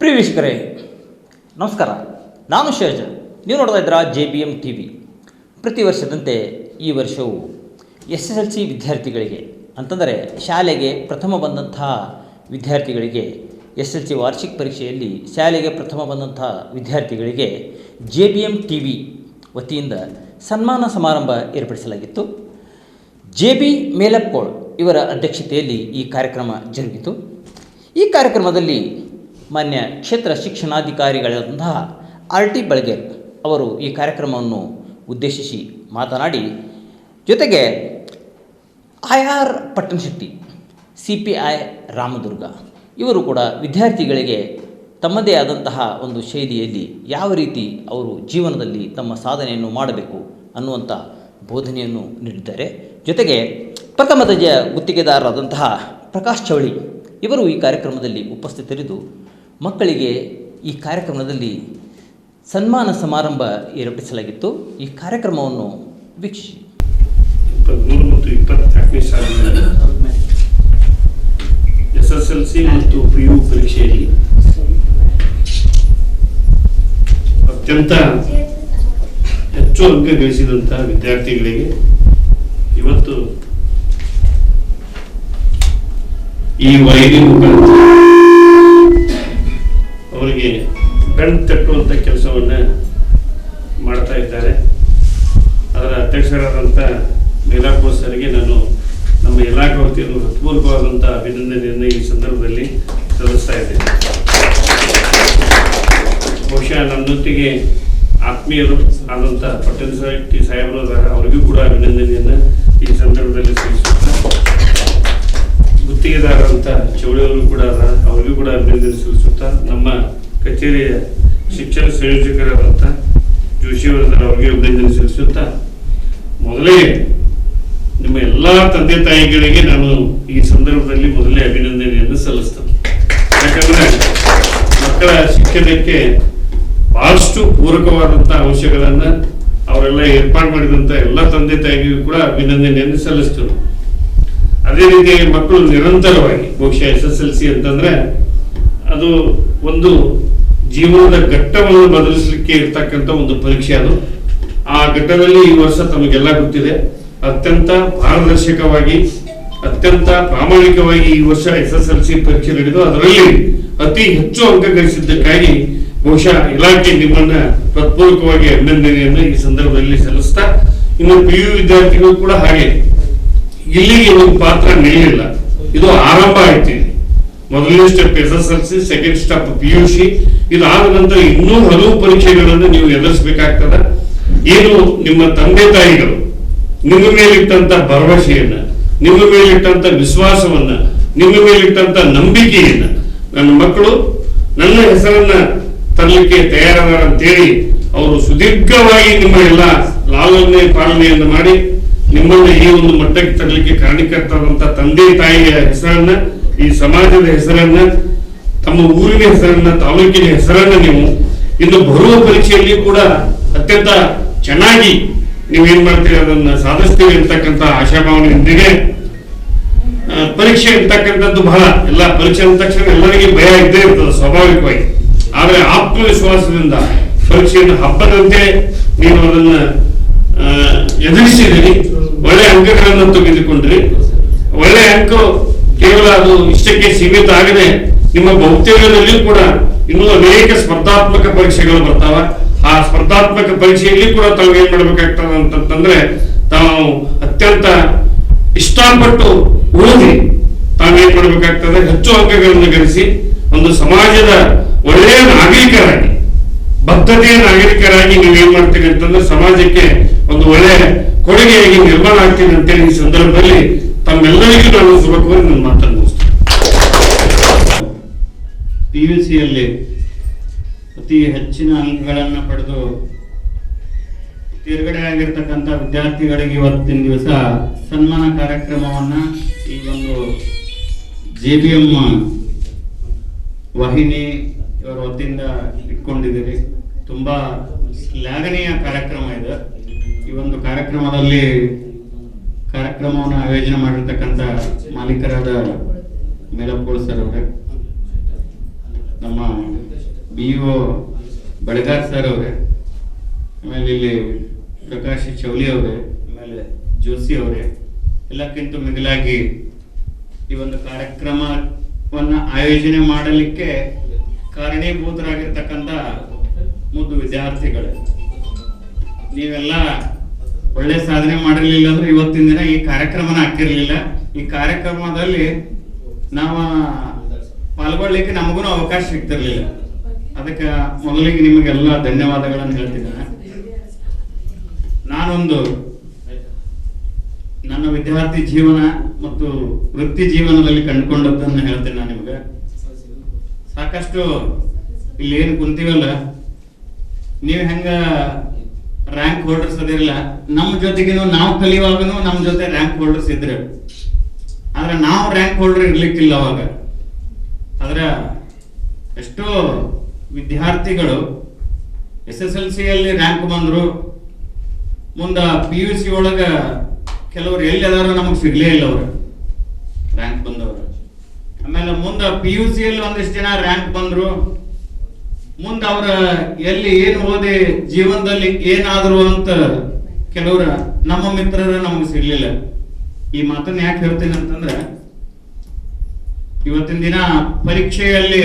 ಪ್ರಿಯ ವೀಕ್ಷಕರೇ, ನಮಸ್ಕಾರ. ನಾನು ಶೇಜ ನೀವು ನೋಡ್ತಾ ಇದ್ದೀರಾ J B M T V ಪ್ರತಿ ವರ್ಷದಂತೆ ಈ ವರ್ಷವು ಎಸ್ ಎಸ್ ಎಲ್ ಸಿ ವಿದ್ಯಾರ್ಥಿಗಳಿಗೆ, ಅಂತಂದರೆ ಶಾಲೆಗೆ ಪ್ರಥಮ ಬಂದಂತಹ ವಿದ್ಯಾರ್ಥಿಗಳಿಗೆ ಎಸ್ ಎಲ್ ಸಿ ವಾರ್ಷಿಕ ಪರೀಕ್ಷೆಯಲ್ಲಿ ಶಾಲೆಗೆ ಪ್ರಥಮ ಬಂದಂತಹ ವಿದ್ಯಾರ್ಥಿಗಳಿಗೆ J B M T V ವತಿಯಿಂದ ಸನ್ಮಾನ ಸಮಾರಂಭ ಏರ್ಪಡಿಸಲಾಗಿತ್ತು. ಜೆ ಬಿ ಮೇಲಪ್ಪೋಳ್ ಇವರ ಅಧ್ಯಕ್ಷತೆಯಲ್ಲಿ ಈ ಕಾರ್ಯಕ್ರಮ ಜರುಗಿತು. ಈ ಕಾರ್ಯಕ್ರಮದಲ್ಲಿ ಮಾನ್ಯ ಕ್ಷೇತ್ರ ಶಿಕ್ಷಣಾಧಿಕಾರಿಗಳಾದಂತಹ ಆರ್ ಟಿ ಬಳಗೇರ್ ಅವರು ಈ ಕಾರ್ಯಕ್ರಮವನ್ನು ಉದ್ದೇಶಿಸಿ ಮಾತನಾಡಿ, ಜೊತೆಗೆ I R Pattanashetti, C P I Ramdurg, ಇವರು ಕೂಡ ವಿದ್ಯಾರ್ಥಿಗಳಿಗೆ ತಮ್ಮದೇ ಆದಂತಹ ಒಂದು ಶೈಲಿಯಲ್ಲಿ ಯಾವ ರೀತಿ ಅವರು ಜೀವನದಲ್ಲಿ ತಮ್ಮ ಸಾಧನೆಯನ್ನು ಮಾಡಬೇಕು ಅನ್ನುವಂಥ ಬೋಧನೆಯನ್ನು ನೀಡಿದ್ದಾರೆ. ಜೊತೆಗೆ ಪ್ರಥಮ ದರ್ಜೆಯ ಗುತ್ತಿಗೆದಾರರಾದಂತಹ ಪ್ರಕಾಶ್ ಚೌಳಿ ಇವರು ಈ ಕಾರ್ಯಕ್ರಮದಲ್ಲಿ ಉಪಸ್ಥಿತರಿದ್ದು ಮಕ್ಕಳಿಗೆ ಈ ಕಾರ್ಯಕ್ರಮದಲ್ಲಿ ಸನ್ಮಾನ ಸಮಾರಂಭ ಏರ್ಪಡಿಸಲಾಗಿತ್ತು. ಈ ಕಾರ್ಯಕ್ರಮವನ್ನು ವೀಕ್ಷಿಸಿ. ಇಪ್ಪತ್ತ್ಮೂರು ಮತ್ತು ಇಪ್ಪತ್ನಾಲ್ಕನೇ ಸಾಲಿನಲ್ಲಿ ಎಸ್ ಎಸ್ ಎಲ್ ಸಿ ಮತ್ತು ಪಿ ಯು ಪರೀಕ್ಷೆಯಲ್ಲಿ ಅತ್ಯಂತ ಹೆಚ್ಚು ಅಂಕ ಗಳಿಸಿದಂತಹ ವಿದ್ಯಾರ್ಥಿಗಳಿಗೆ ಇವತ್ತು ಈ ವೈರಿ ಮುಖಾಂತರ ಅವರಿಗೆ ಕಣ್ ತಟ್ಟುವಂಥ ಕೆಲಸವನ್ನು ಮಾಡ್ತಾ ಇದ್ದಾರೆ. ಅದರ ಅಧ್ಯಕ್ಷರಾದಂಥ ಮೇಲಾಪುರ ಸರ್ಗೆ ನಾನು ನಮ್ಮ ಇಲಾಖೆ ವತಿಯನ್ನು ಹೃತ್ಪೂರ್ವಕವಾದಂಥ ಅಭಿನಂದನೆಯನ್ನು ಈ ಸಂದರ್ಭದಲ್ಲಿ ಸಲ್ಲಿಸ್ತಾ ಇದ್ದೇನೆ. ಬಹುಶಃ ನನ್ನೊತ್ತಿಗೆ ಆತ್ಮೀಯರು ಆದಂಥ ಪಟ್ಟಣ ಶೆಟ್ಟಿ ಸಾಹೇಬರು ಅವರಿಗೂ ಕೂಡ ಅಭಿನಂದನೆಯನ್ನು ಈ ಸಂದರ್ಭದಲ್ಲಿ ಸಲ್ಲಿಸುತ್ತಾ ಗುತ್ತಿಗೆದಾರರಂಥ ಚೌಳಿಯವರು ಕೂಡ ಅವರಿಗೂ ಕೂಡ ಅಭಿನಂದನೆ ಸಲ್ಲಿಸುತ್ತಾ ನಮ್ಮ ಕಚೇರಿಯ ಶಿಕ್ಷಣ ಸಂಯೋಜಕರಾದಂಥ ಜೋಶಿಯವರ ಅವರಿಗೆ ಅಭಿನಂದನೆ ಸಲ್ಲಿಸುತ್ತಾ, ಮೊದಲೇ ನಿಮ್ಮ ಎಲ್ಲ ತಂದೆ ತಾಯಿಗಳಿಗೆ ನಾನು ಈ ಸಂದರ್ಭದಲ್ಲಿ ಮೊದಲೇ ಅಭಿನಂದನೆಯನ್ನು ಸಲ್ಲಿಸ್ತೇನೆ. ಯಾಕಂದರೆ ಮಕ್ಕಳ ಶಿಕ್ಷಣಕ್ಕೆ ಬಹಳಷ್ಟು ಪೂರಕವಾದಂಥ ಅಂಶಗಳನ್ನು ಅವರೆಲ್ಲ ಏರ್ಪಾಡು ಮಾಡಿದಂಥ ಎಲ್ಲ ತಂದೆ ತಾಯಿಗೂ ಕೂಡ ಅಭಿನಂದನೆಯನ್ನು ಸಲ್ಲಿಸ್ತೇವೆ ಅದೇ ರೀತಿ ಮಕ್ಕಳು ನಿರಂತರವಾಗಿ ಬಹುಶಃ ಎಸ್ ಎಸ್ ಎಲ್ ಸಿ ಅಂತಂದ್ರೆ ಅದು ಒಂದು ಜೀವನದ ಘಟ್ಟವನ್ನು ಬದಲಿಸಲಿಕ್ಕೆ ಇರ್ತಕ್ಕಂಥ ಒಂದು ಪರೀಕ್ಷೆ ಅದು. ಆ ಘಟ್ಟದಲ್ಲಿ ಈ ವರ್ಷ ತಮಗೆಲ್ಲ ಗೊತ್ತಿದೆ. ಅತ್ಯಂತ ಪಾರದರ್ಶಕವಾಗಿ, ಅತ್ಯಂತ ಪ್ರಾಮಾಣಿಕವಾಗಿ ಈ ವರ್ಷ ಎಸ್ ಎಸ್ ಎಲ್ ಸಿ ಪರೀಕ್ಷೆ ನಡೆದು ಅದರಲ್ಲಿ ಅತಿ ಹೆಚ್ಚು ಅಂಕ ಗಳಿಸಿದ್ದಕ್ಕಾಗಿ ಬಹುಶಃ ಇಲಾಖೆ ನಿಮ್ಮನ್ನ ಹೃತ್ಪೂರ್ವಕವಾಗಿ ಅಭಿನಂದನೆಯನ್ನು ಈ ಸಂದರ್ಭದಲ್ಲಿ ಸಲ್ಲಿಸ್ತಾ, ಇನ್ನು ಪಿ ಯು ವಿದ್ಯಾರ್ಥಿಗಳು ಕೂಡ ಹಾಗೆ. ಇಲ್ಲಿಗೆ ಒಂದು ಪಾತ್ರ ನಡೆಯಲಿಲ್ಲ. ಇದು ಆರಂಭ ಆಯ್ತು. ಮೊದಲನೇ step S S L C second step P U C ಇದಾದ ನಂತರ ಇನ್ನೂ ಹಲವು ಪರೀಕ್ಷೆಗಳನ್ನು ನೀವು ಎದುರಿಸಬೇಕಾಗ್ತದ. ಏನು ನಿಮ್ಮ ತಂದೆ ತಾಯಿಗಳು ನಿಮ್ಮ ಮೇಲಿಟ್ಟಂತ ಭರವಸೆಯನ್ನ, ನಿಮ್ಮ ಮೇಲಿಟ್ಟಂತ ವಿಶ್ವಾಸವನ್ನ, ನಿಮ್ಮ ಮೇಲಿಟ್ಟಂತ ನಂಬಿಕೆಯನ್ನ, ನನ್ನ ಮಕ್ಕಳು, ನನ್ನ ಹೆಸರನ್ನ ತರಲಿಕ್ಕೆ ತಯಾರಾದಾರ ಅಂತೇಳಿ ಅವರು ಸುದೀರ್ಘವಾಗಿ ನಿಮ್ಮ ಎಲ್ಲ ಲಾಲನೆ ಪಾಲನೆಯನ್ನು ಮಾಡಿ ನಿಮ್ಮನ್ನ ಈ ಒಂದು ಮಟ್ಟಕ್ಕೆ ತರಲಿಕ್ಕೆ ಕಾರಣಕರ್ತರಾದಂತ ತಂದೆ ತಾಯಿಯ ಹೆಸರನ್ನ ಈ ಸಮಾಜದ ಹೆಸರನ್ನ, ತಮ್ಮ ಊರಿನ ಹೆಸರನ್ನ, ತಾಲೂಕಿನ ಹೆಸರನ್ನ ನೀವು ಇನ್ನು ಬರುವ ಪರೀಕ್ಷೆಯಲ್ಲಿ ಕೂಡ ಅತ್ಯಂತ ಚೆನ್ನಾಗಿ ನೀವೇನ್ ಮಾಡ್ತೀರಿ? ಅದನ್ನ ಸಾಧಿಸ್ತೀವಿ ಅಂತಕ್ಕಂಥ ಆಶಾಭಾವನೆಯೊಂದಿಗೆ ಪರೀಕ್ಷೆ ಇರ್ತಕ್ಕಂಥದ್ದು ಬಹಳ, ಎಲ್ಲ ಪರೀಕ್ಷೆ ಅಂದ ತಕ್ಷಣ ಎಲ್ಲರಿಗೆ ಭಯ ಇದ್ದೇ ಇರ್ತದೆ ಸ್ವಾಭಾವಿಕವಾಗಿ. ಆದ್ರೆ ಆತ್ಮವಿಶ್ವಾಸದಿಂದ ಪರೀಕ್ಷೆಯನ್ನು ಹಬ್ಬದಂತೆ ನೀವು ಅದನ್ನ ಎದುರಿಸಿದಿರಿ ಒಳ್ಳೆ ಅಂಕಗಳನ್ನು ತೆಗೆದುಕೊಂಡ್ರಿ. ಒಳ್ಳೆ ಅಂಕ ಕೇವಲ ಅದು ಇಷ್ಟಕ್ಕೆ ಸೀಮಿತ ಆಗದೆ. ನಿಮ್ಮ ಬಹುತೇಕದಲ್ಲಿಯೂ ಕೂಡ ಇನ್ನೂ ಅನೇಕ ಸ್ಪರ್ಧಾತ್ಮಕ ಪರೀಕ್ಷೆಗಳು ಬರ್ತಾವ. ಆ ಸ್ಪರ್ಧಾತ್ಮಕ ಪರೀಕ್ಷೆಯಲ್ಲಿ ಕೂಡ ತಾವು ಏನ್ ಮಾಡ್ಬೇಕಾಗ್ತದ ಅಂತಂತಂದ್ರೆ, ತಾವು ಅತ್ಯಂತ ಇಷ್ಟಪಟ್ಟು ಓದಿ ತಾವೇನ್ ಮಾಡ್ಬೇಕಾಗ್ತದೆ? ಹೆಚ್ಚು ಅಂಕಗಳನ್ನು ಗಳಿಸಿ ಒಂದು ಸಮಾಜದ ಒಳ್ಳೆಯ ನಾಗರಿಕರಾಗಿ, ಬದ್ಧತೆಯ ನಾಗರಿಕರಾಗಿ ನೀವೇನ್ ಮಾಡ್ತೀರಿ ಅಂತಂದ್ರೆ ಸಮಾಜಕ್ಕೆ ಒಂದು ಒಳ್ಳೆಯ ಕೊಡುಗೆಯಾಗಿ ನಿರ್ಮಾಣ ಆಗ್ತೀನಿ ಅಂತೇಳಿ ಈ ಸಂದರ್ಭದಲ್ಲಿ ತಮ್ಮೆಲ್ಲರಿಗೂ ನಾನು ಶುಭಕೋರಿ ನನ್ನ ಮಾತನ್ನು ಮುಗಿಸ್ತೇನೆ. ಪಿ ಯು ಸಿಯಲ್ಲಿ ಅತಿ ಹೆಚ್ಚಿನ ಅಂಕಗಳನ್ನು ಪಡೆದು ತೇರ್ಗಡೆ ಆಗಿರ್ತಕ್ಕಂಥ ವಿದ್ಯಾರ್ಥಿಗಳಿಗೆ ಇವತ್ತಿನ ದಿವಸ ಸನ್ಮಾನ ಕಾರ್ಯಕ್ರಮವನ್ನು ಈ ಒಂದು ಜೆ ಬಿ ಎಂ ವಾಹಿನಿ ಇವರ ವತಿಯಿಂದ ಇಟ್ಕೊಂಡಿದ್ದೀರಿ. ತುಂಬ ಶ್ಲಾಘನೀಯ ಕಾರ್ಯಕ್ರಮ ಇದೆ. ಈ ಒಂದು ಕಾರ್ಯಕ್ರಮದಲ್ಲಿ ಕಾರ್ಯಕ್ರಮವನ್ನು ಆಯೋಜನೆ ಮಾಡಿರ್ತಕ್ಕಂಥ ಮಾಲೀಕರಾದ ಮೇಲಪ್ಪೋಳ್ ಸರ್ ಅವರೇ, ನಮ್ಮ ಬಿ ಒ ಬಳಗಾರ್ ಸರ್ ಅವರೇ, ಆಮೇಲೆ ಇಲ್ಲಿ ಪ್ರಕಾಶ್ ಚೌಲಿ ಅವರೇ, ಆಮೇಲೆ ಜೋಶಿ ಅವರೇ, ಎಲ್ಲಕ್ಕಿಂತ ಮಿಗಿಲಾಗಿ ಈ ಒಂದು ಕಾರ್ಯಕ್ರಮವನ್ನು ಆಯೋಜನೆ ಮಾಡಲಿಕ್ಕೆ ಕಾರಣೀಭೂತರಾಗಿರ್ತಕ್ಕಂಥ ಮುದ್ದು ವಿದ್ಯಾರ್ಥಿಗಳೇ. ನೀವೆಲ್ಲ ಒಳ್ಳೆ ಸಾಧನೆ ಮಾಡಿರ್ಲಿಲ್ಲ ಅಂದ್ರೆ ಇವತ್ತಿನ ದಿನ ಈ ಕಾರ್ಯಕ್ರಮನ ಹಾಕಿರ್ಲಿಲ್ಲ ಈ ಕಾರ್ಯಕ್ರಮದಲ್ಲಿ ನಾವು ಪಾಲ್ಗೊಳ್ಳಿಕ್ಕೆ ನಮಗೂ ಅವಕಾಶ ಸಿಗ್ತಿರ್ಲಿಲ್ಲ. ಅದಕ್ಕೆ ಮೊದಲಿಗೆ ನಿಮಗೆಲ್ಲ ಧನ್ಯವಾದಗಳನ್ನು ಹೇಳ್ತಿದ್ದೇನೆ. ನಾನೊಂದು ನನ್ನ ವಿದ್ಯಾರ್ಥಿ ಜೀವನ ಮತ್ತು ವೃತ್ತಿ ಜೀವನದಲ್ಲಿ ಕಂಡುಕೊಂಡದ್ದನ್ನು ಹೇಳ್ತೇನೆ ನಾನು ನಿಮ್ಗೆ. ಸಾಕಷ್ಟು ಇಲ್ಲಿ ಏನು ಕುಂತೀವಲ್ಲ? ನೀವು ಹೆಂಗ ರ್ಯಾಂಕ್ ಹೋಲ್ಡರ್ಸ್ ಅದಿರಲ್ಲ ನಮ್ಮ ಜೊತೆಗಿನೂ ನಾವು ಕಲಿಯುವಾಗನು ನಮ್ಮ ಜೊತೆ ರ್ಯಾಂಕ್ ಹೋಲ್ಡರ್ಸ್ ಇದ್ರು. ಆದ್ರೆ ನಾವು ರ್ಯಾಂಕ್ ಹೋಲ್ಡರ್ ಇರ್ಲಿಕ್ಕಿಲ್ಲ ಅವಾಗ. ಆದ್ರೆ ಎಷ್ಟೋ ವಿದ್ಯಾರ್ಥಿಗಳು ಎಸ್ ಎಸ್ ಎಲ್ ಸಿಯಲ್ಲಿ ರ್ಯಾಂಕ್ ಬಂದ್ರು. ಮುಂದ ಪಿ ಯು ಸಿ ಒಳಗ ಕೆಲವರು ಎಲ್ಲಿ ಅದಾರೋ ನಮಗೆ ಸಿಗ್ಲೇ ಇಲ್ಲ ಅವರು. ರ್ಯಾಂಕ್ ಬಂದವರು. ಆಮೇಲೆ ಮುಂದ ಪಿ ಯು ಸಿಯಲ್ಲಿ ಒಂದಿಷ್ಟು ಜನ ರ್ಯಾಂಕ್ ಬಂದ್ರು. ಮುಂದ ಅವ್ರ ಎಲ್ಲಿ ಏನು ಓದಿ ಜೀವನದಲ್ಲಿ ಏನಾದ್ರು ಅಂತ ಕೆಲವ್ರ ನಮ್ಮ ಮಿತ್ರರ ನಮ್ಗೆ ಸಿಗ್ಲಿಲ್ಲ. ಈ ಮಾತನ್ನ ಯಾಕೆ ಹೇಳ್ತೀನಿ ಅಂತಂದ್ರೆ, ಇವತ್ತಿನ ದಿನ ಪರೀಕ್ಷೆಯಲ್ಲಿ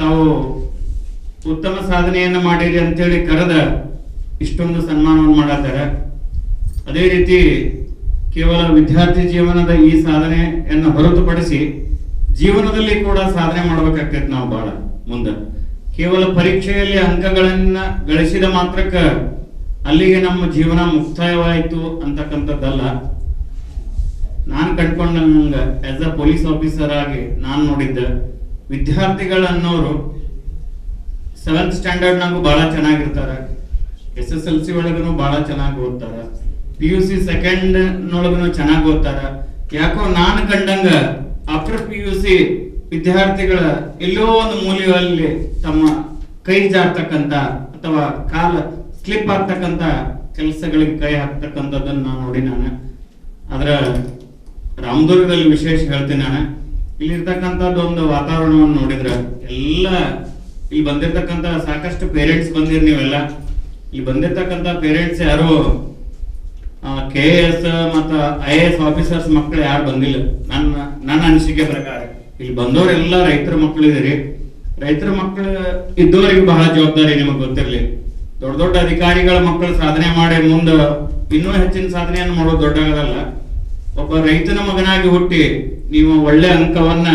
ತಾವು ಉತ್ತಮ ಸಾಧನೆಯನ್ನು ಮಾಡಿರಿ ಅಂತೇಳಿ ಕರೆದ ಇಷ್ಟೊಂದು ಸನ್ಮಾನವನ್ನು ಮಾಡತ್ತಾರೆ ಅದೇ ರೀತಿ ಕೇವಲ ವಿದ್ಯಾರ್ಥಿ ಜೀವನದ ಈ ಸಾಧನೆಯನ್ನು ಹೊರತುಪಡಿಸಿ ಜೀವನದಲ್ಲಿ ಕೂಡ ಸಾಧನೆ ಮಾಡ್ಬೇಕಾಗ್ತೈತೆ ನಾವು ಬಹಳ ಮುಂದೆ. ಕೇವಲ ಪರೀಕ್ಷೆಯಲ್ಲಿ ಅಂಕಗಳನ್ನ ಗಳಿಸಿದ ಮಾತ್ರಕ್ಕ ಅಲ್ಲಿಗೆ ನಮ್ಮ ಜೀವನ ಮುಕ್ತಾಯವಾಯಿತು ಅಂತಕ್ಕಂಥದ್ದಲ್ಲ. ನಾನು ಕಂಡ್ಕೊಂಡಂಗ ಆಸ್ ಅ ಪೊಲೀಸ್ ಆಫೀಸರ್ ಆಗಿ ನಾನು ನೋಡಿದ್ದ ವಿದ್ಯಾರ್ಥಿಗಳನ್ನೋರು ಸೆವೆಂತ್ ಸ್ಟ್ಯಾಂಡರ್ಡ್ನಾಗೂ ಬಹಳ ಚೆನ್ನಾಗಿರ್ತಾರೆ. ಎಸ್ ಎಸ್ ಎಲ್ ಸಿ ಒಳಗೂ ಬಹಳ ಚೆನ್ನಾಗಿ ಓದ್ತಾರ. ಪಿ ಯು ಸಿ ಸೆಕೆಂಡ್ ಒಳಗೂ ಚೆನ್ನಾಗಿ ಓದ್ತಾರ. ಯಾಕೋ ನಾನು ಕಂಡಂಗ ಆಫ್ಟರ್ ಪಿ ಯು ಸಿ ವಿದ್ಯಾರ್ಥಿಗಳ ಎಲ್ಲೋ ಒಂದು ಮೂಲೆಯಲ್ಲಿ ತಮ್ಮ ಕೈ ಜಾರ್ತಕ್ಕಂತ ಅಥವಾ ಕಾಲ ಸ್ಲಿಪ್ ಆಗ್ತಕ್ಕಂತ ಕೆಲಸಗಳಿಗೆ ಕೈ ಹಾಕ್ತಕ್ಕಂಥದ್ದನ್ನ ನಾನು ನೋಡಿ ನಾನು. ಅದರ ರಾಮದುರ್ಗದಲ್ಲಿ ವಿಶೇಷ ಹೇಳ್ತೀನಿ ನಾನು. ಇಲ್ಲಿರ್ತಕ್ಕಂಥದ್ದು ಒಂದು ವಾತಾವರಣವನ್ನು ನೋಡಿದ್ರೆ ಎಲ್ಲ ಇಲ್ಲಿ ಬಂದಿರ್ತಕ್ಕಂಥ ಸಾಕಷ್ಟು ಪೇರೆಂಟ್ಸ್ ಬಂದಿರಿ ನೀವೆಲ್ಲ. ಇಲ್ಲಿ ಬಂದಿರ್ತಕ್ಕಂಥ ಪೇರೆಂಟ್ಸ್ ಯಾರು? ಕೆ ಎಸ್ ಮತ್ತು ಐ ಎ ಎಸ್ ಆಫೀಸರ್ಸ್ ಮಕ್ಕಳು ಯಾರು ಬಂದಿಲ್ಲ. ನನ್ನ ನನ್ನ ಅನಿಸಿಕೆ ಪ್ರಕಾರ. ಇಲ್ಲಿ ಬಂದವರೆಲ್ಲ ರೈತರ ಮಕ್ಕಳು ಇದೀರಿ. ರೈತರ ಮಕ್ಕಳು ಇದ್ದವರಿಗೆ ಬಹಳ ಜವಾಬ್ದಾರಿ ನಿಮಗೆ ಗೊತ್ತಿರಲಿ. ದೊಡ್ಡ ದೊಡ್ಡ ಅಧಿಕಾರಿಗಳ ಮಕ್ಕಳು ಸಾಧನೆ ಮಾಡಿ ಮುಂದೆ ಇನ್ನೂ ಹೆಚ್ಚಿನ ಸಾಧನೆಯನ್ನು ಮಾಡೋದು ದೊಡ್ಡದಲ್ಲ ಒಬ್ಬ ರೈತನ ಮಗನಾಗಿ ಹುಟ್ಟಿ ನೀವು ಒಳ್ಳೆ ಅಂಕವನ್ನ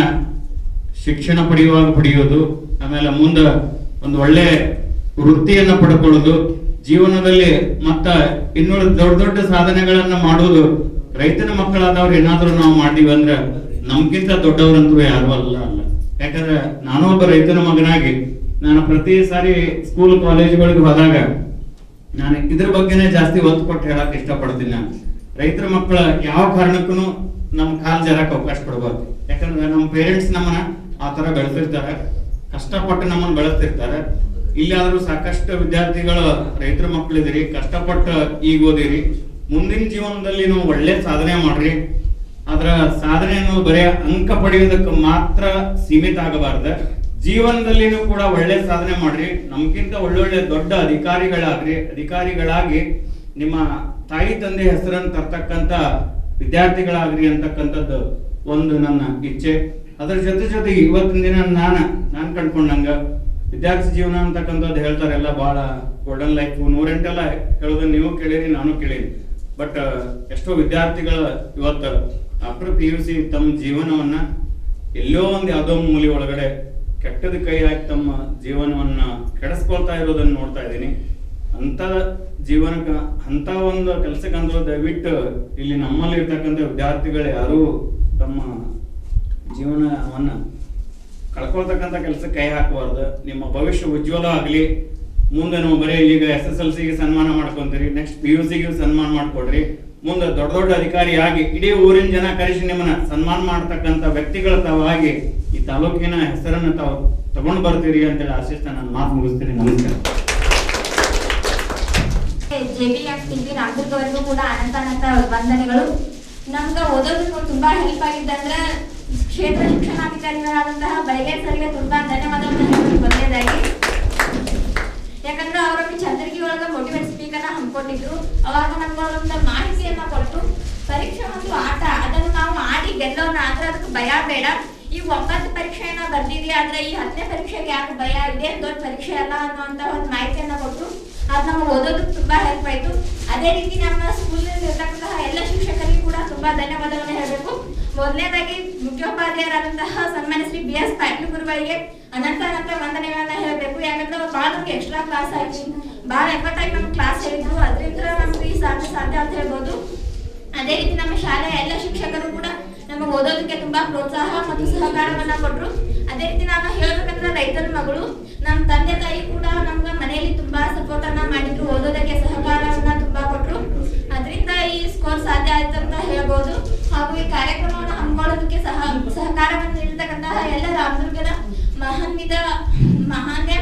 ಶಿಕ್ಷಣ ಪಡೆಯುವಾಗ ಪಡೆಯೋದು, ಆಮೇಲೆ ಮುಂದೆ ಒಂದು ಒಳ್ಳೆ ವೃತ್ತಿಯನ್ನು ಪಡ್ಕೊಳ್ಳೋದು, ಜೀವನದಲ್ಲಿ ಮತ್ತ ಇನ್ನೂ ದೊಡ್ಡ ದೊಡ್ಡ ಸಾಧನೆಗಳನ್ನ ಮಾಡೋದು ರೈತನ ಮಕ್ಕಳಾದವ್ರು ಏನಾದರೂ ನಾವು ಮಾಡಿದೀವಿ ಅಂದ್ರೆ ನಮ್ಗಿಂತ ದೊಡ್ಡವರಂತೂ ಯಾರು ಅಲ್ಲ ಅಲ್ಲ. ಯಾಕಂದ್ರೆ ನಾನು ಒಬ್ಬ ರೈತನ ಮಗನಾಗಿ, ನಾನು ಪ್ರತಿ ಸಾರಿ ಸ್ಕೂಲ್ ಕಾಲೇಜುಗಳಿಗೆ ಹೋದಾಗ ನಾನು ಇದ್ರ ಬಗ್ಗೆನೇ ಜಾಸ್ತಿ ಒತ್ತು ಕೊಟ್ಟು ಹೇಳಕ್ ಇಷ್ಟಪಡ್ತೀನಿ ನಾನು. ರೈತರ ಮಕ್ಕಳ ಯಾವ ಕಾರಣಕ್ಕೂ ನಮ್ಮ ಕಾಲ್ ಜರಕ್ ಅವಕಾಶ ಕೊಡಬಾರ್ದು. ಯಾಕಂದ್ರೆ ನಮ್ಮ ಪೇರೆಂಟ್ಸ್ ನಮ್ಮನ್ನ ಆ ತರ ಬೆಳೆಸಿರ್ತಾರೆ, ಕಷ್ಟಪಟ್ಟು ನಮ್ಮನ್ನ ಬೆಳೆಸ್ತಿರ್ತಾರೆ. ಇಲ್ಲಾದ್ರೂ ಸಾಕಷ್ಟು ವಿದ್ಯಾರ್ಥಿಗಳು ರೈತರ ಮಕ್ಕಳಿದಿರಿ ಕಷ್ಟಪಟ್ಟು ಈಗ ಓದಿರಿ, ಮುಂದಿನ ಜೀವನದಲ್ಲಿ ನೀವು ಒಳ್ಳೆ ಸಾಧನೆ ಮಾಡ್ರಿ. ಅದರ ಸಾಧನೆಯನ್ನು ಬರೀ ಅಂಕ ಪಡೆಯುವುದಕ್ಕೆ ಮಾತ್ರ ಸೀಮಿತ ಆಗಬಾರ್ದ. ಜೀವನದಲ್ಲಿನೂ ಕೂಡ ಒಳ್ಳೆ ಸಾಧನೆ ಮಾಡ್ರಿ. ನಮ್ಗಿಂತ ಒಳ್ಳೊಳ್ಳೆ ದೊಡ್ಡ ಅಧಿಕಾರಿಗಳಾಗ್ರಿ. ಅಧಿಕಾರಿಗಳಾಗಿ ನಿಮ್ಮ ತಾಯಿ ತಂದೆ ಹೆಸರನ್ನು ತರ್ತಕ್ಕಂಥ ವಿದ್ಯಾರ್ಥಿಗಳಾಗ್ರಿ ಅಂತಕ್ಕಂಥದ್ದು ಒಂದು ನನ್ನ ಇಚ್ಛೆ. ಅದರ ಜೊತೆ ಜೊತೆಗೆ ಇವತ್ತಿನ ದಿನ ನಾನು ನಾನು ಕಂಡ್ಕೊಂಡಂಗ ವಿದ್ಯಾರ್ಥಿ ಜೀವನ ಅಂತಕ್ಕಂಥದ್ದು ಹೇಳ್ತಾರೆ ಎಲ್ಲ ಬಹಳ ಗೋಲ್ಡನ್ ಲೈಫ್ ನೂರೆಂಟೆಲ್ಲ ಹೇಳೋದನ್ನ ನೀವು ಕೇಳಿರಿ, ನಾನು ಕೇಳೀನಿ. ಬಟ್ ಎಷ್ಟೋ ವಿದ್ಯಾರ್ಥಿಗಳು ಇವತ್ತು ಆಫ್ಟರ್ ಪಿ ಯು ಸಿ ತಮ್ಮ ಜೀವನವನ್ನ ಎಲ್ಲೋ ಒಂದು ಯಾವುದೋ ಮೂಲೆ ಒಳಗಡೆ ಕೆಟ್ಟದ ಕೈ ಹಾಕಿ ತಮ್ಮ ಜೀವನವನ್ನ ಕೆಡಿಸ್ಕೊಳ್ತಾ ಇರೋದನ್ನ ನೋಡ್ತಾ ಇದ್ದೀನಿ. ಅಂತ ಜೀವನಕ್ಕೆ ಅಂತ ಒಂದು ಕೆಲಸಕ್ಕಂದ್ರೂ ದಯವಿಟ್ಟು ಇಲ್ಲಿ ನಮ್ಮಲ್ಲಿ ಇರ್ತಕ್ಕಂಥ ವಿದ್ಯಾರ್ಥಿಗಳು ಯಾರು ತಮ್ಮ ಜೀವನವನ್ನ ಕಳ್ಕೊಳ್ತಕ್ಕಂಥ ಕೆಲಸ ಕೈ ಹಾಕಬಾರ್ದು. ನಿಮ್ಮ ಭವಿಷ್ಯ ಉಜ್ವಲ ಆಗಲಿ. ಮುಂದೆ ನಾವು ಬರೀ ಈಗ ಎಸ್ ಎಸ್ ಎಲ್ ಸಿಗೆ ಸನ್ಮಾನ ಮಾಡ್ಕೊಂತೀರಿ, ನೆಕ್ಸ್ಟ್ ಪಿ ಯು ಸಿಗೆ ಸನ್ಮಾನ ಮಾಡ್ಕೊಡ್ರಿ. ಮುಂದೆ ದೊಡ್ಡ ದೊಡ್ಡ ಅಧಿಕಾರಿಯಾಗಿ ಇಡೀ ಊರಿನ ಜನ ಕರೆಸಿ ನಿಮ್ಮನ್ನ ಸನ್ಮಾನ ಮಾಡ್ತಕ್ಕಂಥ ವ್ಯಕ್ತಿಗಳ ತಾವಾಗಿ ಈ ತಾಲೂಕಿನ ಹೆಸರನ್ನು ತಾವು ತಗೊಂಡು ಬರ್ತೀರಿ ಅಂತೇಳಿ ಆಶಿಸ್ತ ನಾನು ಮಾತು ಮುಗಿಸ್ತೀನಿ. ನಮಸ್ಕಾರ. ಜೆ ಬಿ ಎಫ್ ಟಿವಿ ರಾಮದುರ್ಗವರೆಗೂ ಕೂಡ ಅನಂತ ಅನಂತ ವಂದನೆಗಳು ನಮ್ಗೆ ಓದೋದಕ್ಕೂ ತುಂಬಾ ಹೆಲ್ಪ್ ಆಗಿದ್ದಂದ್ರೆ ಕ್ಷೇತ್ರ ಶಿಕ್ಷಣಾಧಿಕಾರಿಗಳಾದಂತಹ ಬೈಗೆ ಸರ್ಗೆ ತುಂಬಾ ಧನ್ಯವಾದಗಳನ್ನು ಬಂದಿದ್ದಾಗಿ. ಯಾಕಂದ್ರೆ ಅವರೊಮ್ಮೆ ಚಂದ್ರಗಿ ಒಳಗ ಮೋಟಿವೇಟ್ ಸ್ಪೀಕರ್ನ ಹಮ್ಮಿಕೊಂಡಿದ್ರು ಅವಾಗ ನಮ್ಗೆ ಒಂದು ಮಾಹಿತಿಯನ್ನ ಕೊಟ್ಟು, ಪರೀಕ್ಷೆ ಒಂದು ಆಟ, ಅದನ್ನು ನಾವು ಆಡಿ ಗೆಲ್ಲೋಣ, ಆದ್ರೆ ಅದಕ್ಕೆ ಭಯ ಬೇಡ. ಈ ಒಂಬತ್ತು ಪರೀಕ್ಷೆಯನ್ನ ಬರ್ದಿದ್ವಿ ಆದ್ರೆ ಈ ಹತ್ತನೇ ಪರೀಕ್ಷೆಗೆ ಯಾಕೆ ಭಯ ಇದೆ, ದೊಡ್ಡ ಪರೀಕ್ಷೆ ಅಲ್ಲ ಅನ್ನುವಂತ ಒಂದು ಮಾಹಿತಿಯನ್ನ ಕೊಟ್ಟು ಅದು ನಮಗೆ ಓದೋದಕ್ಕೆ ತುಂಬಾ ಹೆಲ್ಪ್ ಆಯ್ತು. ಅದೇ ರೀತಿ ನಮ್ಮ ಸ್ಕೂಲ್ನಲ್ಲಿ ಇರ್ತಕ್ಕಂತಹ ಎಲ್ಲ ಶಿಕ್ಷಕರಿಗೆ ಕೂಡ ತುಂಬಾ ಧನ್ಯವಾದವನ್ನು ಹೇಳಬೇಕು. ಮೊದಲನೇದಾಗಿ ಮುಖ್ಯೋಪಾಧ್ಯಾಯರಾದಂತಹ ಸನ್ಮಾನ್ಯ ಶ್ರೀ ಬಿ ಎಸ್ ಪಾಟೀಲ್ ಗುರುಗಳಿಗೆ ಅನಂತ ಅನಂತ ವಂದನೆಗಳನ್ನ ಹೇಳಬೇಕು. ಯಾಕಂದ್ರೆ ಅವ್ರು ಭಾಳ ನಮ್ಗೆ ಎಕ್ಸ್ಟ್ರಾ ಕ್ಲಾಸ್ ಆಯ್ತು ಎಫರ್ಟ್ ಆಗಿ ನಮ್ಗೆ ಕ್ಲಾಸ್ ಹೇಳಿದ್ರು. ಅದರಿಂದ ನಮ್ಗೆ ಈ ಸಾಧ್ಯ ಸಾಧ್ಯ ಅಂತ ಹೇಳ್ಬೋದು. ಅದೇ ರೀತಿ ನಮ್ಮ ಶಾಲೆಯ ಎಲ್ಲ ಶಿಕ್ಷಕರು ಕೂಡ ನಮಗೆ ಓದೋದಕ್ಕೆ ತುಂಬಾ ಪ್ರೋತ್ಸಾಹ ಮತ್ತು ಸಹಕಾರವನ್ನ ಕೊಟ್ಟರು ಅದೇ ರೀತಿ ನಾನು ಹೇಳ್ಬೇಕಂದ್ರೆ ರೈತರ ಮಗಳು ನಮ್ಮ ತಂದೆ ತಾಯಿ ಕೂಡ ನಮ್ಗೆ ಮನೆಯಲ್ಲಿ ತುಂಬಾ ಸಪೋರ್ಟ್ ಅನ್ನ ಮಾಡಿದ್ರು, ಓದೋದಕ್ಕೆ ಸಹಕಾರವನ್ನ ತುಂಬಾ ಕೊಟ್ಟರು ಅದರಿಂದ ಈ ಸ್ಕೋರ್ ಸಾಧ್ಯ ಆಯ್ತು ಅಂತ ಹೇಳ್ಬೋದು. ಹಾಗೂ ಈ ಕಾರ್ಯಕ್ರಮವನ್ನು ಹಮ್ಮಿಕೊಳ್ಳೋದಕ್ಕೆ ಸಹ ಸಹಕಾರವನ್ನು ನೀಡತಕ್ಕಂತಹ ಎಲ್ಲ ರಾಮದುರ್ಗದ ಮಹಾನ್ವಿತ ಮಹಾನ್ಯ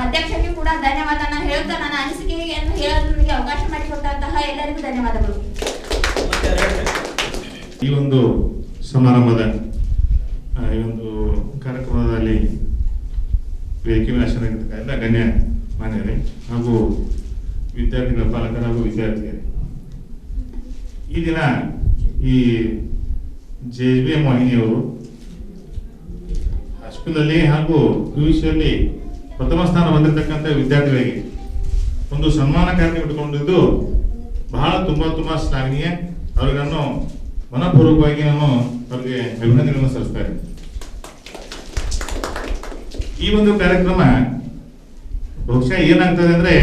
ಅಧ್ಯಕ್ಷಕ್ಕೆ ಕೂಡ ಧನ್ಯವಾದನ ಹೇಳ್ತಾ ನನ್ನ ಅನಿಸಿಕೆಯನ್ನು ಹೇಳಲು ನನಗೆ ಅವಕಾಶ ಮಾಡಿಕೊಟ್ಟಂತಹ ಎಲ್ಲರಿಗೂ ಧನ್ಯವಾದಗಳು. ಈ ಒಂದು ಸಮಾರಂಭದ ಈ ಒಂದು ಕಾರ್ಯಕ್ರಮದಲ್ಲಿ ವೇದಿಕೆ ಮೇಲೆ ಆಸೀನರಾಗಿರ್ತಕ್ಕ ಎಲ್ಲ ಗಣ್ಯ ಮಾನ್ಯರೇ ಹಾಗೂ ವಿದ್ಯಾರ್ಥಿಗಳ ಪಾಲಕರು ಹಾಗೂ ಈ ದಿನ ಈ ಜೆ ಬಿ ಎಂ ವಾಹಿನಿಯವರು ಹೈಸ್ಕೂಲಲ್ಲಿ ಹಾಗೂ ಯು ಸಿಯಲ್ಲಿ ಪ್ರಥಮ ಸ್ಥಾನ ಹೊಂದಿರತಕ್ಕಂಥ ವಿದ್ಯಾರ್ಥಿಗಳಿಗೆ ಒಂದು ಸನ್ಮಾನ ಕಾರ್ಯ ಇಟ್ಟುಕೊಂಡಿದ್ದು ಬಹಳ ತುಂಬ ತುಂಬ ಶ್ಲಾಘನೀಯ. ಅವರಿಗನ್ನು ನಾನು ಮನಪೂರ್ವಕವಾಗಿ ನಾನು ಅವರಿಗೆ ಅಭಿನಂದನೆಗಳನ್ನು ಸಲ್ಲಿಸ್ತಾ ಈ ಒಂದು ಕಾರ್ಯಕ್ರಮ ಬಹುಶಃ ಏನಾಗ್ತದೆ ಅಂದ್ರೆ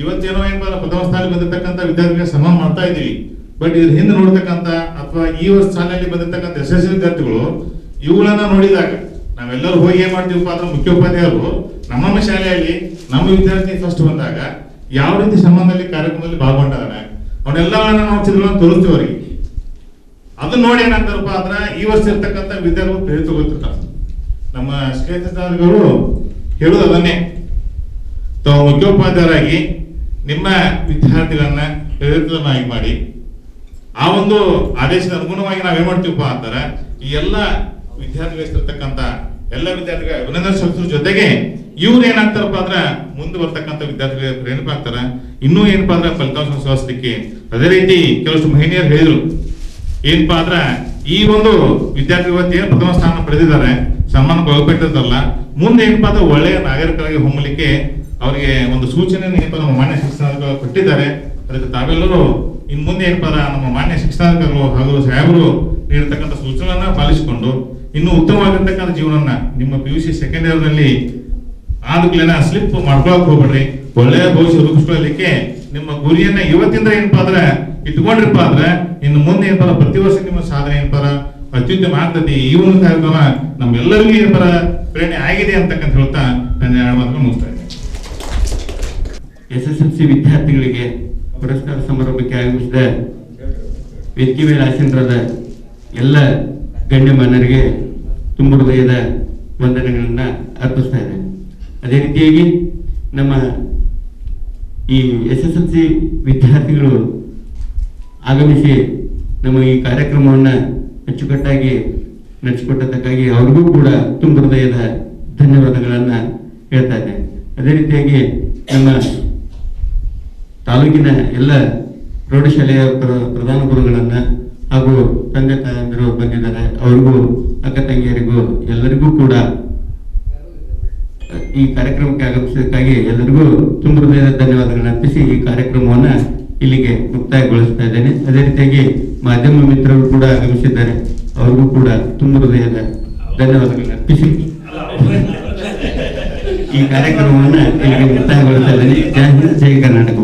ಇವತ್ತೇನೋ ಏನಪ್ಪ ಪ್ರಥಮ ಸ್ಥಾನಕ್ಕೆ ಬಂದಿರತಕ್ಕಂಥ ವಿದ್ಯಾರ್ಥಿಗಳಿಗೆ ಸನ್ಮಾನ ಮಾಡ್ತಾ ಇದ್ದೀವಿ. ಬಟ್ ಇದ್ರ ಹಿಂದೆ ನೋಡ್ತಕ್ಕಂಥ ಅಥವಾ ಈ ವರ್ಷ ಬಂದಿರತಕ್ಕಂಥ ಎಸ್ ಎಸ್ ವಿದ್ಯಾರ್ಥಿಗಳು, ಇವುಗಳನ್ನ ನೋಡಿದಾಗ ನಾವೆಲ್ಲರೂ ಹೋಗಿ ಏನ್ ಮಾಡ್ತೀವಪ್ಪ ಅಂದ್ರೆ ಮುಖ್ಯೋಪಾಧ್ಯಾಯರು, ನಮ್ಮ ನಮ್ಮ ಶಾಲೆಯಲ್ಲಿ ನಮ್ಮ ವಿದ್ಯಾರ್ಥಿ ಫಸ್ಟ್ ಬಂದಾಗ ಯಾವ ರೀತಿ ಸಂಬಂಧದಲ್ಲಿ ಕಾರ್ಯಕ್ರಮದಲ್ಲಿ ಭಾಗಗೊಂಡಿದ್ದಾನೆ ಅವನ್ನೆಲ್ಲವನ್ನ ನಾವು ಚಿತ್ರಗಳನ್ನು ತೋರಿಸ್ತೀವಿ ಅವರಿಗೆ. ಅದನ್ನ ನೋಡಿ ಏನಾಗ್ತಾರಪ್ಪ ಅಂದ್ರೆ ಈ ವರ್ಷ ಇರ್ತಕ್ಕಂಥ ವಿದ್ಯಾರ್ಥಿಗಳು ಪ್ರೇರಿತ ತಗೋತಿರ್ತಾರೆ ನಮ್ಮ ಶ್ರೇಷ್ಠರು ಹೇಳುದು ಅದನ್ನೇ. ತಾವು ಮುಖ್ಯೋಪಾಧ್ಯಾಯರಾಗಿ ನಿಮ್ಮ ವಿದ್ಯಾರ್ಥಿಗಳನ್ನ ಪ್ರೇರಿತನಾಗಿ ಮಾಡಿ ಆ ಒಂದು ಆದೇಶದ ಅನುಗುಣವಾಗಿ ನಾವೇನ್ ಮಾಡ್ತೀವಪ್ಪ ಅಂತಾರೆ, ಈ ಎಲ್ಲ ವಿದ್ಯಾರ್ಥಿಗಳಿರ್ತಕ್ಕಂಥ ಎಲ್ಲ ವಿದ್ಯಾರ್ಥಿಗಳ ಅಭಿನಂದನೆ ಸಲ್ಲಿಸೋದ್ರ ಜೊತೆಗೆ ಇವ್ರು ಏನಾಗ್ತಾರಪ್ಪ ಅಂದ್ರೆ ಮುಂದೆ ಬರ್ತಕ್ಕಂಥ ವಿದ್ಯಾರ್ಥಿಗಳಿಗೆ ಪ್ರೇರಣೆ ಆಗ್ತಾರೆ ಇನ್ನೂ ಏನಪ್ಪಾ ಅಂದ್ರೆ ಫಲಿತಾಂಶ ಸುಧಾರಿಸಲಿಕ್ಕೆ ಅದೇ ರೀತಿ ಕೆಲವಷ್ಟು ಮಹಿಳೆಯರು ಹೇಳಿದ್ರು, ಏನಪ್ಪಾ ಅಂದ್ರೆ ಈ ಒಂದು ವಿದ್ಯಾರ್ಥಿ ಇವತ್ತು ಏನು ಪ್ರಥಮ ಸ್ಥಾನ ಪಡೆದಿದ್ದಾರೆ, ಸನ್ಮಾನ ಒಳಪಟ್ಟಿರ್ತಲ್ಲ ಮುಂದೆ ಏನಪ್ಪಾ ಅಂದ್ರೆ ಒಳ್ಳೆಯ ನಾಗರಿಕರಾಗಿ ಹೊಮ್ಮಲಿಕ್ಕೆ ಅವರಿಗೆ ಒಂದು ಸೂಚನೆ ಏನಪ್ಪಾ ಮಾನ್ಯ ಶಿಕ್ಷಣ ಕೊಟ್ಟಿದ್ದಾರೆ, ಅದಕ್ಕೆ ತಾವೆಲ್ಲರೂ ಇನ್ ಮುಂದೆ ಏನಪ್ಪಾ ನಮ್ಮ ಮಾನ್ಯ ಶಿಕ್ಷಣಾಧಿಕಾರಿಗಳು ಹಾಗೂ ಸಾಹೇಬರು ನೀಡತಕ್ಕಂಥ ಸೂಚನೆಗಳನ್ನ ಪಾಲಿಸಿಕೊಂಡು ಇನ್ನು ಉತ್ತಮವಾಗಿರ್ತಕ್ಕಂಥ ಜೀವನನ್ನ ನಿಮ್ಮ ಪಿ ಯು ಸಿ ಸೆಕೆಂಡ್ ಇಯರ್ನಲ್ಲಿ ಸ್ಲಿಪ್ ಮಾಡ್ಕೊಳಕ್ ಹೋಗ್ಬೇಡ್ರಿ. ಒಳ್ಳೆಯ ಭವಿಷ್ಯ ರೂಪಿಸ್ಕೊಳ್ಳಲಿಕ್ಕೆ ನಿಮ್ಮ ಗುರಿಯನ್ನ ಇವತ್ತಿಂದ ಏನಪ್ಪಾ ಅಂದ್ರೆ ಇಟ್ಕೊಂಡ್ರಿಪ್ಪ ಅಂದ್ರೆ ಇನ್ನು ಮುಂದೆ ಏನಪ್ಪ ಪ್ರತಿ ವರ್ಷ ನಿಮ್ಮ ಸಾಧನೆ ಏನಪ್ಪ ಅತ್ಯುತ್ತಮ ಆಗ್ತದೆ. ಈ ಒಂದು ಕಾರ್ಯಕ್ರಮ ನಮ್ಮೆಲ್ಲರಿಗೂ ಏನಪ್ಪ ಪ್ರೇರಣೆ ಆಗಿದೆ ಅಂತಕ್ಕಂತ ಹೇಳ್ತಾ ನನ್ನ ಎರಡು ಮಾತನ್ನು ಮುಗಿಸ್ತಾ ಇದ್ದೀನಿ. ಎಸ್ ಎಸ್ ಎಲ್ ಸಿ ವಿದ್ಯಾರ್ಥಿಗಳಿಗೆ ಪುರಸ್ಕಾರ ಸಮಾರಂಭಕ್ಕೆ ಆಗಮಿಸಿದ ವೇದಿಕೆ ಮೇಲೆ ಆಸೀನರಾದ ಎಲ್ಲ ಗಣ್ಯಮಾನ್ಯರಿಗೆ ತುಂಬ ಹೃದಯದ ವಂದನೆಗಳನ್ನು ಅರ್ಪಿಸ್ತಾ ಇದೆ ಅದೇ ರೀತಿಯಾಗಿ ನಮ್ಮ ಈ ಎಸ್ ಎಸ್ ಎಲ್ ಸಿ ವಿದ್ಯಾರ್ಥಿಗಳು ಆಗಮಿಸಿ ನಮ್ಮ ಈ ಕಾರ್ಯಕ್ರಮವನ್ನು ಅಚ್ಚುಕಟ್ಟಾಗಿ ನಡೆಸಿಕೊಟ್ಟದಕ್ಕಾಗಿ ಅವ್ರಿಗೂ ಕೂಡ ತುಂಬ ಹೃದಯದ ಧನ್ಯವಾದಗಳನ್ನು ಹೇಳ್ತಾ ಇದ್ದೇನೆ. ಅದೇ ರೀತಿಯಾಗಿ ನಮ್ಮ ತಾಲೂಕಿನ ಎಲ್ಲ ಪ್ರೌಢಶಾಲೆಯ ಪ್ರ- ಪ್ರಧಾನ ಗುರುಗಳನ್ನ ಹಾಗೂ ತಂದೆ ತಾಯಂದಿರು ಬಂದಿದ್ದಾರೆ. ಅವ್ರಿಗೂ, ಅಕ್ಕ ತಂಗಿಯರಿಗೂ, ಎಲ್ಲರಿಗೂ ಕೂಡ ಈ ಕಾರ್ಯಕ್ರಮಕ್ಕೆ ಆಗಮಿಸಿದ್ದಕ್ಕಾಗಿ ಎಲ್ಲರಿಗೂ ತುಂಬ ಹೃದಯದ ಧನ್ಯವಾದಗಳನ್ನು ಅರ್ಪಿಸಿ ಈ ಕಾರ್ಯಕ್ರಮವನ್ನ ಇಲ್ಲಿಗೆ ಮುಕ್ತಾಯಗೊಳಿಸ್ತಾ ಇದ್ದೇನೆ. ಅದೇ ರೀತಿಯಾಗಿ ಮಾಧ್ಯಮ ಮಿತ್ರರು ಕೂಡ ಆಗಮಿಸಿದ್ದಾರೆ. ಅವ್ರಿಗೂ ಕೂಡ ತುಂಬ ಹೃದಯದ ಧನ್ಯವಾದಗಳನ್ನು ಅರ್ಪಿಸಿ ಈ ಕಾರ್ಯಕ್ರಮವನ್ನು ಇಲ್ಲಿಗೆ ಮುಕ್ತಾಯಗೊಳಿಸ್ತಾ ಇದ್ದೇನೆ. ಜಯ ಹಿಂದ್, ಜೈ ಕರ್ನಾಟಕ.